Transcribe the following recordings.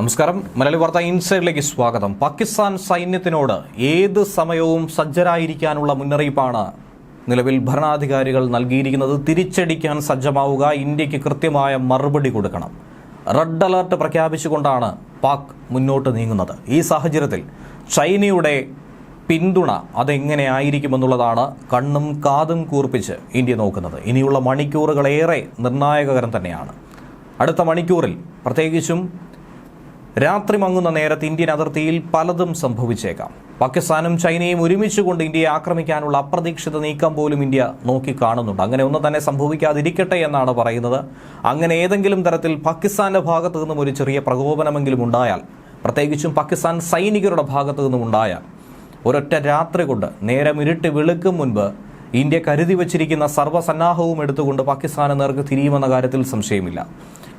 നമസ്കാരം. മലയാളി വാർത്ത ഇൻസൈഡിലേക്ക് സ്വാഗതം. പാകിസ്ഥാൻ സൈന്യത്തിനോട് ഏത് സമയവും സജ്ജരായിരിക്കാനുള്ള മുന്നറിയിപ്പാണ് നിലവിൽ ഭരണാധികാരികൾ നൽകിയിരിക്കുന്നത്. തിരിച്ചടിക്കാൻ സജ്ജമാവുക ഇന്ത്യയ്ക്ക് കൃത്യമായ മറുപടി കൊടുക്കണം. റെഡ് അലർട്ട് പ്രഖ്യാപിച്ചുകൊണ്ടാണ് പാക് മുന്നോട്ട് നീങ്ങുന്നത്. ഈ സാഹചര്യത്തിൽ ചൈനയുടെ പിന്തുണ അതെങ്ങനെ ആയിരിക്കുമെന്നുള്ളതാണ് കണ്ണും കാതും കൂർപ്പിച്ച് ഇന്ത്യ നോക്കുന്നത്. ഇനിയുള്ള മണിക്കൂറുകളേറെ നിർണായകകരം തന്നെയാണ്. അടുത്ത മണിക്കൂറിൽ പ്രത്യേകിച്ചും രാത്രി മങ്ങുന്ന നേരത്ത് ഇന്ത്യൻ അതിർത്തിയിൽ പലതും സംഭവിച്ചേക്കാം. പാകിസ്ഥാനും ചൈനയും ഒരുമിച്ചുകൊണ്ട് ഇന്ത്യയെ ആക്രമിക്കാനുള്ള അപ്രതീക്ഷിത നീക്കം പോലും ഇന്ത്യ നോക്കിക്കാണുന്നുണ്ട്. അങ്ങനെ ഒന്നും തന്നെ സംഭവിക്കാതിരിക്കട്ടെ എന്നാണ് പറയുന്നത്. അങ്ങനെ ഏതെങ്കിലും തരത്തിൽ പാകിസ്ഥാന്റെ ഭാഗത്തു നിന്നും ഒരു ചെറിയ പ്രകോപനമെങ്കിലും ഉണ്ടായാൽ പ്രത്യേകിച്ചും പാകിസ്ഥാൻ സൈനികരുടെ ഭാഗത്തു നിന്നും ഉണ്ടായാൽ ഒരൊറ്റ രാത്രി കൊണ്ട് നേരം ഇരുട്ട് വെളുക്കും മുൻപ് ഇന്ത്യ കരുതി വച്ചിരിക്കുന്ന സർവസന്നാഹവും എടുത്തുകൊണ്ട് പാകിസ്ഥാന് നേർക്ക് തിരിയുമെന്ന കാര്യത്തിൽ സംശയമില്ല.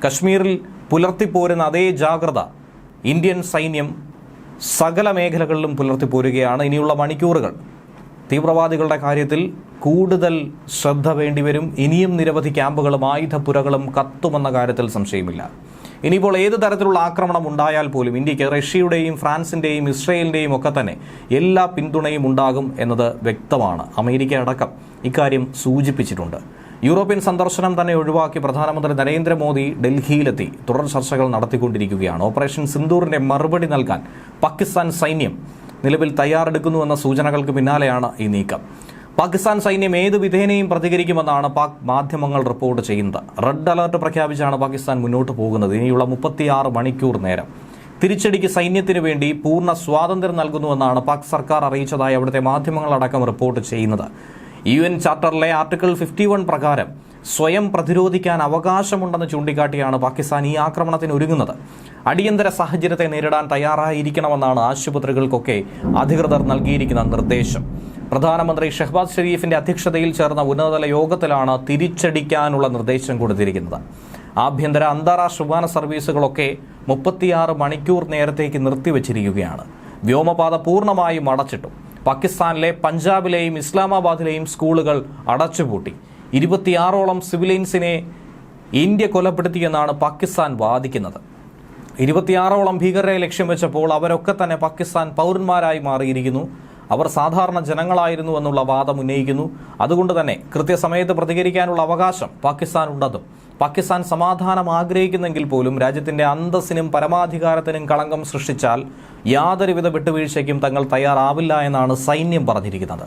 കശ്മീരിൽ പുലർത്തിപ്പോരുന്ന അതേ ജാഗ്രത ഇന്ത്യൻ സൈന്യം സകല മേഖലകളിലും പുലർത്തിപ്പോരുകയാണ് ഇനിയുള്ള മണിക്കൂറുകൾ തീവ്രവാദികളുടെ കാര്യത്തിൽ കൂടുതൽ ശ്രദ്ധ വേണ്ടിവരും ഇനിയും നിരവധി ക്യാമ്പുകളും ആയുധപ്പുരകളും കത്തുമെന്ന കാര്യത്തിൽ സംശയമില്ല. ഇനിയിപ്പോൾ ഏത് തരത്തിലുള്ള ആക്രമണം ഉണ്ടായാൽ പോലും ഇന്ത്യയ്ക്ക് റഷ്യയുടെയും ഫ്രാൻസിന്റെയും ഇസ്രയേലിന്റെയും ഒക്കെ തന്നെ എല്ലാ പിന്തുണയും ഉണ്ടാകും എന്നത് വ്യക്തമാണ്. അമേരിക്ക അടക്കം ഇക്കാര്യം സൂചിപ്പിച്ചിട്ടുണ്ട്. യൂറോപ്യൻ സന്ദർശനം തന്നെ ഒഴിവാക്കി പ്രധാനമന്ത്രി നരേന്ദ്രമോദി ഡൽഹിയിലെത്തി. തുടർ ചർച്ചകൾ നടത്തിക്കൊണ്ടിരിക്കുകയാണ്. ഓപ്പറേഷൻ സിന്ദൂറിന്റെ മറുപടി നൽകാൻ പാകിസ്ഥാൻ സൈന്യം നിലവിൽ തയ്യാറെടുക്കുന്നുവെന്ന സൂചനകൾക്ക് പിന്നാലെയാണ് ഈ നീക്കം. പാകിസ്ഥാൻ സൈന്യം ഏത് വിധേനയും പ്രതികരിക്കുമെന്നാണ് പാക് മാധ്യമങ്ങൾ റിപ്പോർട്ട് ചെയ്യുന്നത്. റെഡ് അലർട്ട് പ്രഖ്യാപിച്ചാണ് പാകിസ്ഥാൻ മുന്നോട്ട് പോകുന്നത്. ഇനിയുള്ള മുപ്പത്തിയാറ് മണിക്കൂർ നേരം. തിരിച്ചടിക്ക് സൈന്യത്തിന് വേണ്ടി പൂർണ സ്വാതന്ത്ര്യം നൽകുന്നുവെന്നാണ് പാക് സർക്കാർ അറിയിച്ചതായി അവിടുത്തെ മാധ്യമങ്ങളടക്കം റിപ്പോർട്ട് ചെയ്യുന്നത്. യു എൻ ചാർട്ടറിലെ ആർട്ടിക്കിൾ ഫിഫ്റ്റി വൺ പ്രകാരം സ്വയം പ്രതിരോധിക്കാൻ അവകാശമുണ്ടെന്ന് ചൂണ്ടിക്കാട്ടിയാണ് പാകിസ്ഥാൻ ഈ ആക്രമണത്തിന് ഒരുങ്ങുന്നത്. അടിയന്തര സാഹചര്യത്തെ നേരിടാൻ തയ്യാറായിരിക്കണമെന്നാണ് ആശുപത്രികൾക്കൊക്കെ അധികൃതർ നൽകിയിരിക്കുന്ന നിർദ്ദേശം. പ്രധാനമന്ത്രി ഷെഹ്ബാസ് ഷെരീഫിന്റെ അധ്യക്ഷതയിൽ ചേർന്ന ഉന്നതതല യോഗത്തിലാണ് തിരിച്ചടിക്കാനുള്ള നിർദ്ദേശം കൊടുത്തിരിക്കുന്നത്. ആഭ്യന്തര അന്താരാഷ്ട്ര വിമാന സർവീസുകളൊക്കെ മുപ്പത്തിയാറ് മണിക്കൂർ നേരത്തേക്ക് നിർത്തിവച്ചിരിക്കുകയാണ്. വ്യോമപാത പൂർണമായും അടച്ചിട്ടു പാകിസ്ഥാനിലെ പഞ്ചാബിലെയും ഇസ്ലാമാബാദിലെയും സ്കൂളുകൾ അടച്ചുപൂട്ടി. ഇരുപത്തിയാറോളം സിവിലിയൻസിനെ ഇന്ത്യ കൊലപ്പെടുത്തിയെന്നാണ് പാകിസ്ഥാൻ വാദിക്കുന്നത്. ഇരുപത്തിയാറോളം ഭീകരരെ ലക്ഷ്യം വെച്ചപ്പോൾ അവരൊക്കെ തന്നെ പാകിസ്ഥാൻ പൗരന്മാരായി മാറിയിരിക്കുന്നു. അവർ സാധാരണ ജനങ്ങളായിരുന്നു എന്നുള്ള വാദം ഉന്നയിക്കുന്നു. അതുകൊണ്ട് തന്നെ കൃത്യസമയത്ത് പ്രതികരിക്കാനുള്ള അവകാശം പാകിസ്ഥാനുണ്ടെന്നും പാകിസ്ഥാൻ സമാധാനം ആഗ്രഹിക്കുന്നെങ്കിൽ പോലും രാജ്യത്തിന്റെ അന്തസ്സിനും പരമാധികാരത്തിനും കളങ്കം സൃഷ്ടിച്ചാൽ യാതൊരുവിധ വിട്ടുവീഴ്ചയ്ക്കും തങ്ങൾ തയ്യാറാവില്ല എന്നാണ് സൈന്യം പറഞ്ഞിരിക്കുന്നത്.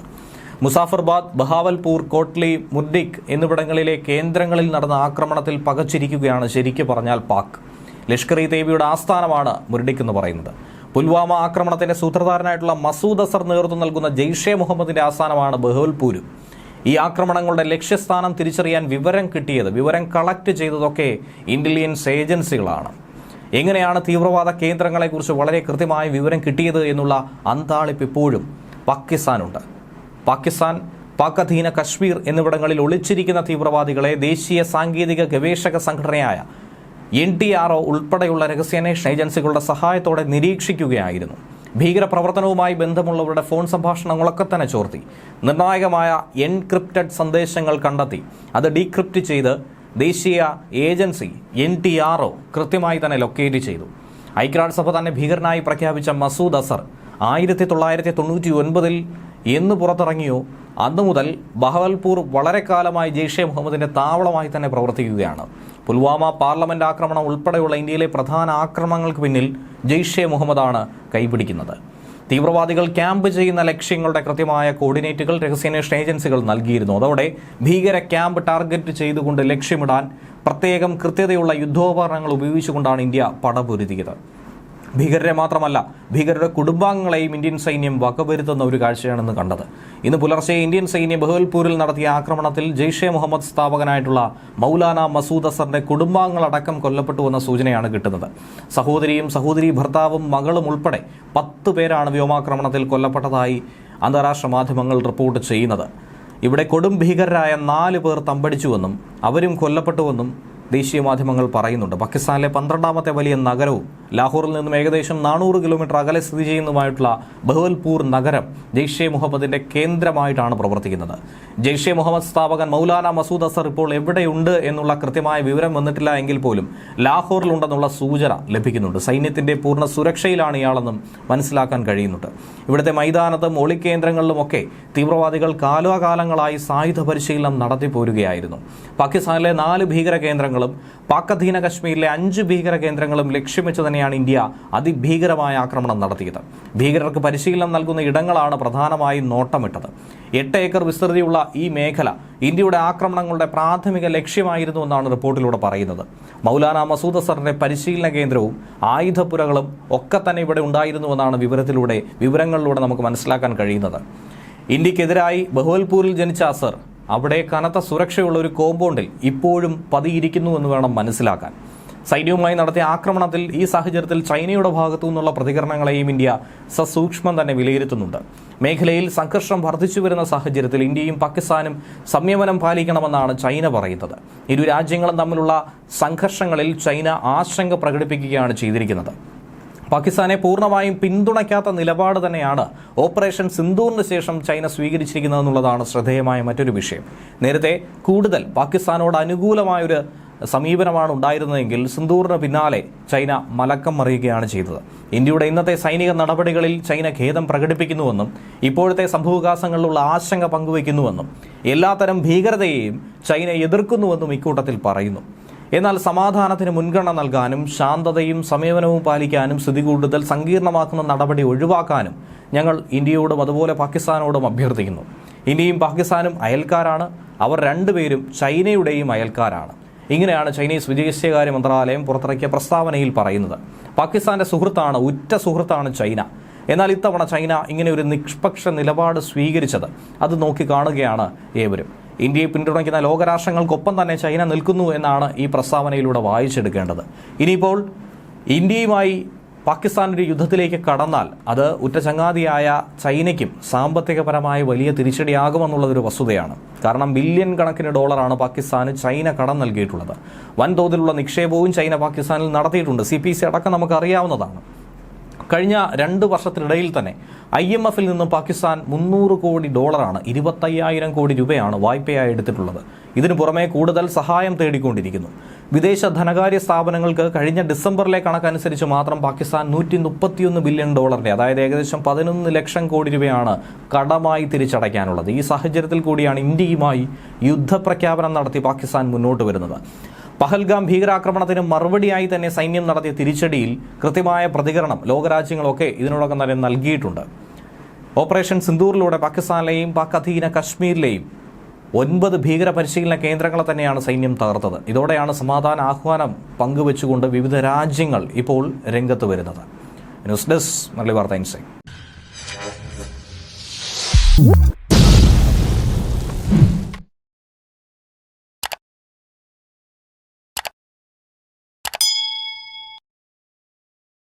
മുസാഫർബാദ് ബഹാവൽപൂർ കോട്ട്ലി മുർഡിക് എന്നിവിടങ്ങളിലെ കേന്ദ്രങ്ങളിൽ നടന്ന ആക്രമണത്തിൽ പകച്ചിരിക്കുകയാണ് ശരിക്കു പറഞ്ഞാൽ പാക്. ലഷ്കർ ഇ തേബിയുടെ ആസ്ഥാനമാണ് മുർഡിക് എന്ന് പറയുന്നത്. പുൽവാമ ആക്രമണത്തിന്റെ സൂത്രധാരനായിട്ടുള്ള മസൂദ് അസർ നേതൃത്വം നൽകുന്ന ജെയ്ഷെ മുഹമ്മദിന്റെ ആസ്ഥാനമാണ് ബഹവൽപൂരും. ഈ ആക്രമണങ്ങളുടെ ലക്ഷ്യസ്ഥാനം തിരിച്ചറിയാൻ വിവരം കിട്ടിയത് വിവരം കളക്ട് ചെയ്തതൊക്കെ ഇന്റലിജൻസ് ഏജൻസികളാണ് എങ്ങനെയാണ് തീവ്രവാദ കേന്ദ്രങ്ങളെക്കുറിച്ച് വളരെ കൃത്യമായ വിവരം കിട്ടിയത് എന്നുള്ള അന്താളിപ്പ് ഇപ്പോഴും പാകിസ്ഥാനുണ്ട്. പാകിസ്ഥാൻ പാക് അധീന കശ്മീർ എന്നിവിടങ്ങളിൽ ഒളിച്ചിരിക്കുന്ന തീവ്രവാദികളെ ദേശീയ സാങ്കേതിക ഗവേഷക സംഘടനയായ എൻ ടി ആർ ഒ ഉൾപ്പെടെയുള്ള രഹസ്യാന്വേഷണ ഏജൻസികളുടെ സഹായത്തോടെ നിരീക്ഷിക്കുകയായിരുന്നു. ഭീകരപ്രവർത്തനവുമായി ബന്ധമുള്ളവരുടെ ഫോൺ സംഭാഷണങ്ങളൊക്കെ തന്നെ ചോർത്തി. നിർണായകമായ എൻക്രിപ്റ്റഡ് സന്ദേശങ്ങൾ കണ്ടെത്തി. അത് ഡീക്രിപ്റ്റ് ചെയ്ത് ദേശീയ ഏജൻസി എൻ ടി ആർ കൃത്യമായി തന്നെ ലൊക്കേറ്റ് ചെയ്തു. ഐക്യരാഷ്ട്രസഭ തന്നെ ഭീകരനായി പ്രഖ്യാപിച്ച മസൂദ് അസർ ആയിരത്തി തൊള്ളായിരത്തി തൊണ്ണൂറ്റി ഒൻപതിൽ എന്ന് പുറത്തിറങ്ങിയോ അന്നു മുതൽ ബഹവൽപൂർ വളരെ കാലമായി ജെയ്ഷെ മുഹമ്മദിന്റെ താവളമായി തന്നെ പ്രവർത്തിക്കുകയാണ്. പുൽവാമ പാർലമെന്റ് ആക്രമണം ഉൾപ്പെടെയുള്ള ഇന്ത്യയിലെ പ്രധാന ആക്രമണങ്ങൾക്ക് പിന്നിൽ ജെയ്ഷെ മുഹമ്മദാണ് കൈപിടിക്കുന്നത്. തീവ്രവാദികൾ ക്യാമ്പ് ചെയ്യുന്ന ലക്ഷ്യങ്ങളുടെ കൃത്യമായ കോർഡിനേറ്റുകൾ രഹസ്യാന്വേഷണ ഏജൻസികൾ നൽകിയിരുന്നു. അതോടെ ഭീകര ക്യാമ്പ് ടാർഗറ്റ് ചെയ്തുകൊണ്ട് ലക്ഷ്യമിടാൻ പ്രത്യേകം കൃത്യതയുള്ള യുദ്ധോപകരണങ്ങൾ ഉപയോഗിച്ചുകൊണ്ടാണ് ഇന്ത്യ പടപൊരുതിയത്. ഭീകരരെ മാത്രമല്ല ഭീകരരുടെ കുടുംബാംഗങ്ങളെയും ഇന്ത്യൻ സൈന്യം വകവരുത്തുന്ന ഒരു കാഴ്ചയാണെന്ന് കണ്ടത്. ഇന്ന് പുലർച്ചെ ഇന്ത്യൻ സൈന്യം ബഹൽപൂരിൽ നടത്തിയ ആക്രമണത്തിൽ ജെയ്ഷെ മുഹമ്മദ് സ്ഥാപകനായിട്ടുള്ള മൗലാന മസൂദ് അസറിന്റെ കുടുംബാംഗങ്ങളടക്കം കൊല്ലപ്പെട്ടുവെന്ന സൂചനയാണ് കിട്ടുന്നത്. സഹോദരിയും സഹോദരി ഭർത്താവും മകളും ഉൾപ്പെടെ പത്ത് പേരാണ് വ്യോമാക്രമണത്തിൽ കൊല്ലപ്പെട്ടതായി അന്താരാഷ്ട്ര മാധ്യമങ്ങൾ റിപ്പോർട്ട് ചെയ്യുന്നത്. ഇവിടെ കൊടും ഭീകരരായ നാല് പേർ തമ്പടിച്ചുവെന്നും അവരും കൊല്ലപ്പെട്ടുവെന്നും ദേശീയ മാധ്യമങ്ങൾ പറയുന്നുണ്ട്. പാകിസ്ഥാനിലെ പന്ത്രണ്ടാമത്തെ വലിയ നഗരവും ലാഹോറിൽ നിന്നും ഏകദേശം നാനൂറ് കിലോമീറ്റർ അകലെ സ്ഥിതി ചെയ്യുന്നതുമായിട്ടുള്ള ബഹവൽപൂർ നഗരം ജെയ്ഷെ മുഹമ്മദിന്റെ കേന്ദ്രമായിട്ടാണ് പ്രവർത്തിക്കുന്നത്. ജെയ്ഷെ മുഹമ്മദ് സ്ഥാപകൻ മൗലാന മസൂദ് അസർ ഇപ്പോൾ എവിടെയുണ്ട് എന്നുള്ള കൃത്യമായ വിവരം വന്നിട്ടില്ല എങ്കിൽ പോലും ലാഹോറിലുണ്ടെന്നുള്ള സൂചന ലഭിക്കുന്നുണ്ട്. സൈന്യത്തിന്റെ പൂർണ സുരക്ഷയിലാണ് ഇയാളെന്നും മനസ്സിലാക്കാൻ കഴിയുന്നുണ്ട്. ഇവിടുത്തെ മൈതാനത്തും ഒളിക്കേന്ദ്രങ്ങളിലുമൊക്കെ തീവ്രവാദികൾ കാലാകാലങ്ങളായി സായുധ പരിശീലനം നടത്തി പോരുകയായിരുന്നു. പാകിസ്ഥാനിലെ നാല് ഭീകര കേന്ദ്രങ്ങളും പാക് അധീന കശ്മീരിലെ അഞ്ച് ഭീകര കേന്ദ്രങ്ങളും ലക്ഷ്യം വെച്ച് തന്നെയാണ് ഇന്ത്യ അതിഭീകരമായ ആക്രമണം നടത്തിയത്. ഭീകരർക്ക് പരിശീലനം നൽകുന്ന ഇടങ്ങളാണ് പ്രധാനമായും നോട്ടമിട്ടത്. എട്ട് ഏക്കർ വിസ്തൃതിയുള്ള ഈ മേഖല ഇന്ത്യയുടെ ആക്രമണങ്ങളുടെ പ്രാഥമിക ലക്ഷ്യമായിരുന്നു എന്നാണ് റിപ്പോർട്ടിലൂടെ പറയുന്നത്. മൗലാന മസൂദ് അസറിന്റെ പരിശീലന കേന്ദ്രവും ആയുധപ്പുരകളും ഒക്കെ തന്നെ ഇവിടെ ഉണ്ടായിരുന്നുവെന്നാണ് വിവരത്തിലൂടെ വിവരങ്ങളിലൂടെ നമുക്ക് മനസ്സിലാക്കാൻ കഴിയുന്നത്. ഇന്ത്യക്കെതിരായി ബഹുവൽപൂരിൽ ജനിച്ച അസർ അവിടെ കനത്ത സുരക്ഷയുള്ള ഒരു കോമ്പൗണ്ടിൽ ഇപ്പോഴും പതിയിരിക്കുന്നു എന്ന് വേണം മനസ്സിലാക്കാൻ. സൈന്യവുമായി നടത്തിയ ആക്രമണത്തിൽ ഈ സാഹചര്യത്തിൽ ചൈനയുടെ ഭാഗത്തു നിന്നുള്ള പ്രതികരണങ്ങളെയും ഇന്ത്യ സസൂക്ഷ്മം തന്നെ വിലയിരുത്തുന്നുണ്ട്. മേഖലയിൽ സംഘർഷം വർദ്ധിച്ചു വരുന്ന സാഹചര്യത്തിൽ ഇന്ത്യയും പാകിസ്ഥാനും സംയമനം പാലിക്കണമെന്നാണ് ചൈന പറയുന്നത്. ഇരു രാജ്യങ്ങളും തമ്മിലുള്ള സംഘർഷങ്ങളിൽ ചൈന ആശങ്ക പ്രകടിപ്പിക്കുകയാണ് ചെയ്തിരിക്കുന്നത്. പാകിസ്ഥാനെ പൂർണമായും പിന്തുണയ്ക്കാത്ത നിലപാട് തന്നെയാണ് ഓപ്പറേഷൻ സിന്ധൂറിന് ശേഷം ചൈന സ്വീകരിച്ചിരിക്കുന്നതെന്നുള്ളതാണ് ശ്രദ്ധേയമായ മറ്റൊരു വിഷയം. നേരത്തെ കൂടുതൽ പാകിസ്ഥാനോട് അനുകൂലമായൊരു സമീപനമാണ് ഉണ്ടായിരുന്നതെങ്കിൽ സിന്ദൂറിന് പിന്നാലെ ചൈന മലക്കം മറിയുകയാണ് ചെയ്തത്. ഇന്ത്യയുടെ ഇന്നത്തെ സൈനിക നടപടികളിൽ ചൈന ഖേദം പ്രകടിപ്പിക്കുന്നുവെന്നും ഇപ്പോഴത്തെ സംഭവവികാസങ്ങളിലുള്ള ആശങ്ക പങ്കുവയ്ക്കുന്നുവെന്നും എല്ലാത്തരം ഭീകരതയെയും ചൈന എതിർക്കുന്നുവെന്നും ഇക്കൂട്ടത്തിൽ പറയുന്നു. എന്നാൽ സമാധാനത്തിന് മുൻഗണന നൽകാനും ശാന്തതയും സംയമനവും പാലിക്കാനും സ്ഥിതി കൂടുതൽ സങ്കീർണമാക്കുന്ന നടപടി ഒഴിവാക്കാനും ഞങ്ങൾ ഇന്ത്യയോടും അതുപോലെ പാകിസ്ഥാനോടും അഭ്യർത്ഥിക്കുന്നു. ഇന്ത്യയും പാകിസ്ഥാനും അയൽക്കാരാണ്. അവർ രണ്ടുപേരും ചൈനയുടെയും അയൽക്കാരാണ്. ഇങ്ങനെയാണ് ചൈനീസ് വിദേശകാര്യ മന്ത്രാലയം പുറത്തിറക്കിയ പ്രസ്താവനയിൽ പറയുന്നത്. പാകിസ്ഥാന്റെ സുഹൃത്താണ് ഉറ്റ സുഹൃത്താണ് ചൈന. എന്നാൽ ഇത്തവണ ചൈന ഇങ്ങനെ ഒരു നിഷ്പക്ഷ നിലപാട് സ്വീകരിച്ചത് അത് നോക്കി കാണുകയാണ് ഏവരും. ഇന്ത്യയെ പിന്തുണയ്ക്കുന്ന ലോകരാഷ്ട്രങ്ങൾക്കൊപ്പം തന്നെ ചൈന നിൽക്കുന്നു എന്നാണ് ഈ പ്രസ്താവനയിലൂടെ വായിച്ചെടുക്കേണ്ടത്. ഇനിയിപ്പോൾ ഇന്ത്യയുമായി പാകിസ്ഥാൻ ഒരു യുദ്ധത്തിലേക്ക് കടന്നാൽ അത് ഉറ്റ ചങ്ങാതിയായ ചൈനയ്ക്കും സാമ്പത്തികപരമായ വലിയ തിരിച്ചടിയാകുമെന്നുള്ളതൊരു വസ്തുതയാണ്. കാരണം ബില്യൺ കണക്കിന് ഡോളറാണ് പാകിസ്ഥാന് ചൈന കടം നൽകിയിട്ടുള്ളത്. വൻതോതിലുള്ള നിക്ഷേപവും ചൈന പാകിസ്ഥാനിൽ നടത്തിയിട്ടുണ്ട്. സി പി സി അടക്കം നമുക്കറിയാവുന്നതാണ്. കഴിഞ്ഞ രണ്ട് വർഷത്തിനിടയിൽ തന്നെ ഐ എം എഫിൽ നിന്നും പാകിസ്ഥാൻ മുന്നൂറ് കോടി ഡോളറാണ് ഇരുപത്തയ്യായിരം കോടി രൂപയാണ് വായ്പയായി എടുത്തിട്ടുള്ളത്. ഇതിനു പുറമെ കൂടുതൽ സഹായം തേടിക്കൊണ്ടിരിക്കുന്നു. വിദേശ ധനകാര്യ സ്ഥാപനങ്ങൾക്ക് കഴിഞ്ഞ ഡിസംബറിലെ കണക്കനുസരിച്ച് മാത്രം പാകിസ്ഥാൻ നൂറ്റി മുപ്പത്തിയൊന്ന് ബില്യൺ ഡോളറിന്റെ അതായത് ഏകദേശം പതിനൊന്ന് ലക്ഷം കോടി രൂപയാണ് കടമായി തിരിച്ചടയ്ക്കാനുള്ളത്. ഈ സാഹചര്യത്തിൽ കൂടിയാണ് ഇന്ത്യയുമായി യുദ്ധപ്രഖ്യാപനം നടത്തി പാകിസ്ഥാൻ മുന്നോട്ട് വരുന്നത്. പഹൽഗാം ഭീകരാക്രമണത്തിന് മറുപടിയായി തന്നെ സൈന്യം നടത്തിയ തിരിച്ചടിയിൽ കൃത്യമായ പ്രതികരണം ലോകരാജ്യങ്ങളൊക്കെ ഇതിനോടകം തന്നെ നൽകിയിട്ടുണ്ട്. ഓപ്പറേഷൻ സിന്ദൂറിലൂടെ പാകിസ്ഥാനിലെയും പാക് അധീന കശ്മീരിലെയും ഒൻപത് ഭീകര പരിശീലന കേന്ദ്രങ്ങളെ തന്നെയാണ് സൈന്യം തകർത്തത്. ഇതോടെയാണ് സമാധാന ആഹ്വാനം പങ്കുവെച്ചുകൊണ്ട് വിവിധ രാജ്യങ്ങൾ ഇപ്പോൾ രംഗത്ത് വരുന്നത്. ന്യൂസ് ഡെസ്ക് മലയാളി വാർത്ത ഇൻസൈറ്റ്